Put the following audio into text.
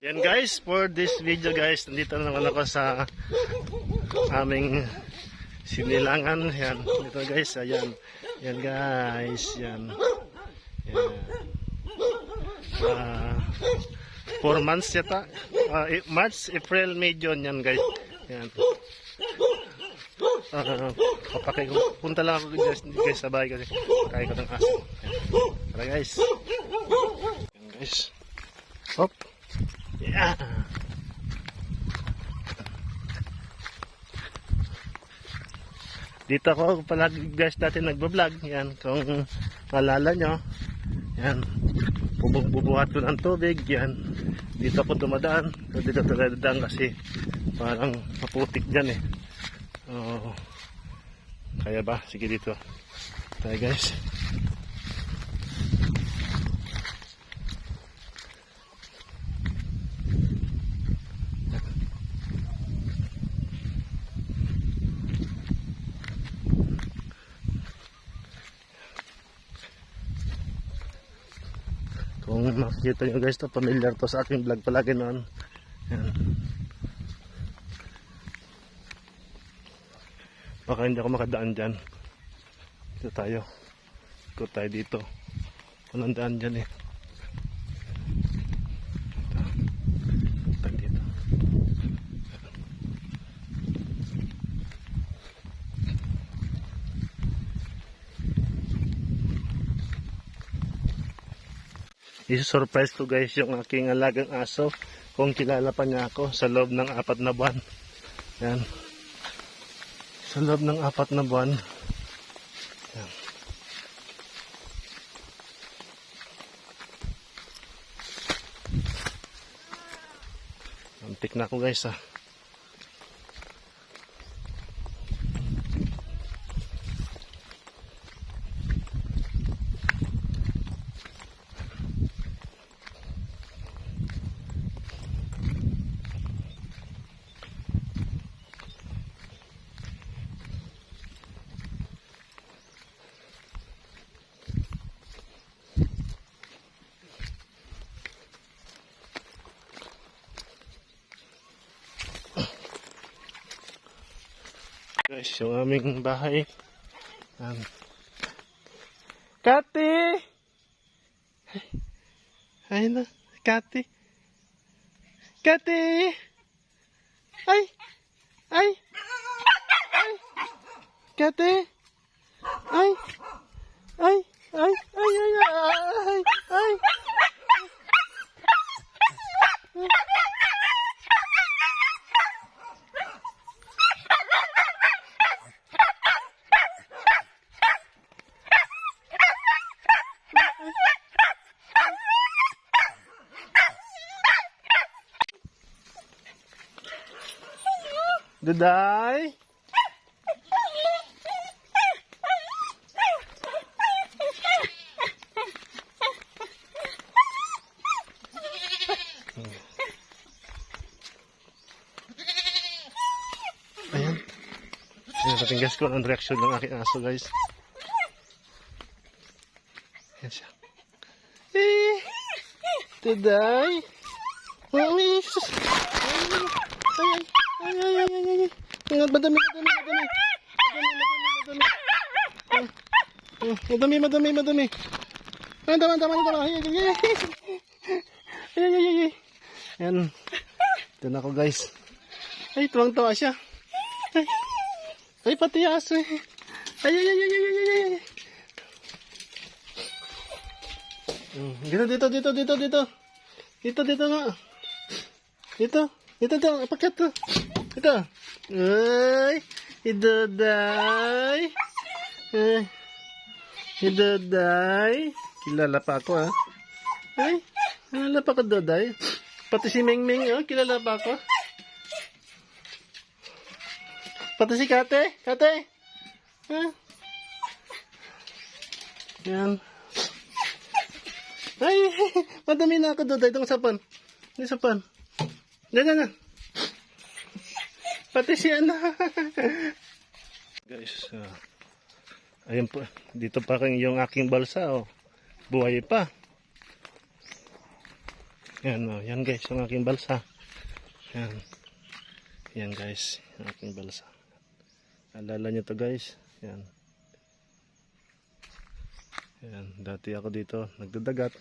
Yan guys, for this video guys, nandito na naman ako sa aming sinilangan. Yan, dito guys, ayan. Yan guys, yan. Yan. Ah, four months yata. Eh, March, April, May, June yan guys. Yan. Ah, papakay ko. Punta lang ako guys, guys sa bahay kasi kaya ko ng aso. Yan. Tara guys. Yan guys. Hop. Dito ako palagi guys dati nagbablog. Yan, kung malala nyo. Yan. Bubuk-bubuhat ko ng tubig. Yan. Dito ako dumadaan. Dito dumadaan kasi parang maputik dyan eh. Oo. kaya ba? Sige dito. Tayo guys. Kung makikita nyo guys to, familiar to sa aking vlog palagi noon. Yan. Baka hindi ako makadaan dyan. Dito tayo. Ikot tayo dito. Walang daan dyan eh. Isi-surprise ko guys yung aking alagang aso kung kilala pa niya ako sa loob ng apat na buwan. Yan. Sa loob ng apat na buwan. Yan. Antik na ako guys ah. Guys, yung aming bahay. Yan. Kati! Ayun na, Kati. Kati! Ay! Ay! Ay! Kati! Ay! Ay! Daday! Ayan. Ayan, patinggas ko ang reaction ng aking aso, guys. Ayan siya. Eh! Daday! Mami! sus! Ay, ay, ay, ay, ay, ay, ay. Ingat, madami, madami, madami. Madami, madami, madami. Ah, ah, Madami, madami, madami. Ay, tama, tama, tama. Ay, ay, ay, ay. Ay, ay, ay, ay. Yan. Ito na ako, guys. Ay, tuwang-tuwa siya. Ay, ay pati aso. Ay, ay, ay, ay, ay, ay, ay, Dito, dito, dito, dito, dito. Dito, dito nga. Dito. Dito, dito. Pakat to. Dito. Ay. Idoday. Ay. Idoday. Kilala pa ako, ha? Ay. Kilala pa ko, Doday. Pati si Ming Ming, oh. Kilala pa ako. Pati si Kate. Kate. Ha? Yan. Ay, madami na ako, Doday. Itong sapan. Ini sapan. Yan, yan, yan. Pati si ano. Guys, ah, ayun po. Dito pa rin yung aking balsa, oh. Buhay pa. Yan, oh, yan guys, yung aking balsa. Yan. Yan guys, yung aking balsa. Alala nyo to guys. Yan. Yan, dati ako dito nagdadagat.